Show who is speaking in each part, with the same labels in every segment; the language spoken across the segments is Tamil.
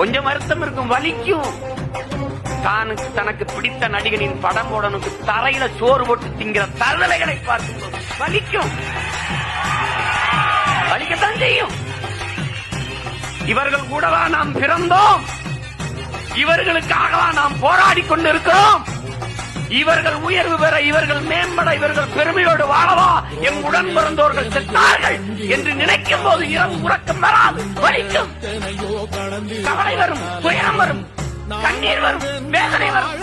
Speaker 1: கொஞ்சம் வருத்தம் இருக்கும் வலிக்கும். தானுக்கு தனக்கு பிடித்த நடிகனின் படம் போடனுக்கு தரையில சோறு போட்டு திங்கிற தருதலைகளை பார்க்கும் வலிக்கும். வலிக்கத்தான் செய்யும். இவர்கள் கூடவா நாம் பிறந்தோம்? இவர்களுக்காகவா நாம் போராடி கொண்டிருக்கிறோம்? இவர்கள் உயர்வு பெற இவர்கள் மேம்பட இவர்கள் பெருமையோடு வாழவா? எம் உடன் பிறந்தோர்கள் செத்தார்கள் என்று நினைக்கும் போது இரவு உறக்கம் வராது. வலிக்கும். கவலை வரும் துயரம் வரும் கண்ணீர் வரும் வேதனை வரும்.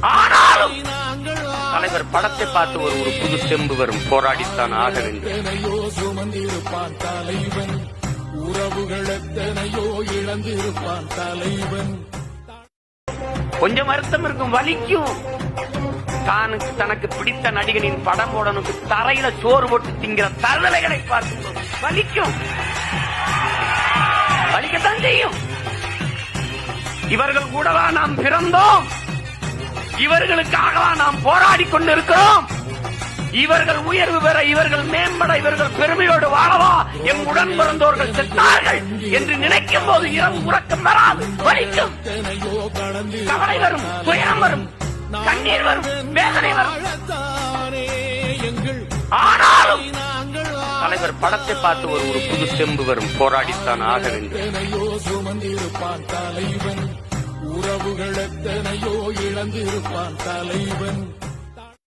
Speaker 1: ஆனாலும் தலைவர் படத்தை பார்த்து ஒரு ஒரு புது செம்பு வரும். போராடித்தான் ஆக வேண்டும்.
Speaker 2: உறவுகள் எத்தனையோ இழந்திருப்பான் தலைவன்.
Speaker 1: கொஞ்சம் வருத்தம் இருக்கும் வலிக்கும். தானுக்கு தனக்கு பிடித்த நடிகனின் படம் போடனுக்கு தரையில சோறு போட்டு திங்கிற தருதலைகளை பார்க்கும் வலிக்கும். வலிக்கத்தான் செய்யும். இவர்கள் கூடவா நாம் பிறந்தோம்? இவர்களுக்காகவா நாம் போராடி கொண்டிருக்கிறோம்? இவர்கள் உயர்வு பெற இவர்கள் மேம்பட இவர்கள் பெருமையோடு வாழவா? எம் உடன் பிறந்தோர்கள் செத்தார்கள் என்று நினைக்கும் போது இரவு உறக்கம் வராது. வலிக்கும். கவலை வரும் துயரம் வரும் கண்ணீர் வரும் வேதனை வரும். ஆனாலும் தலைவர் படத்தை பார்த்து ஒரு ஒரு புது செம்பு வரும். போராடித்தான் ஆக வேண்டும்.
Speaker 2: தலைவன் உறவுகள் எத்தனையோ இழந்திருப்பான் தலைவன்.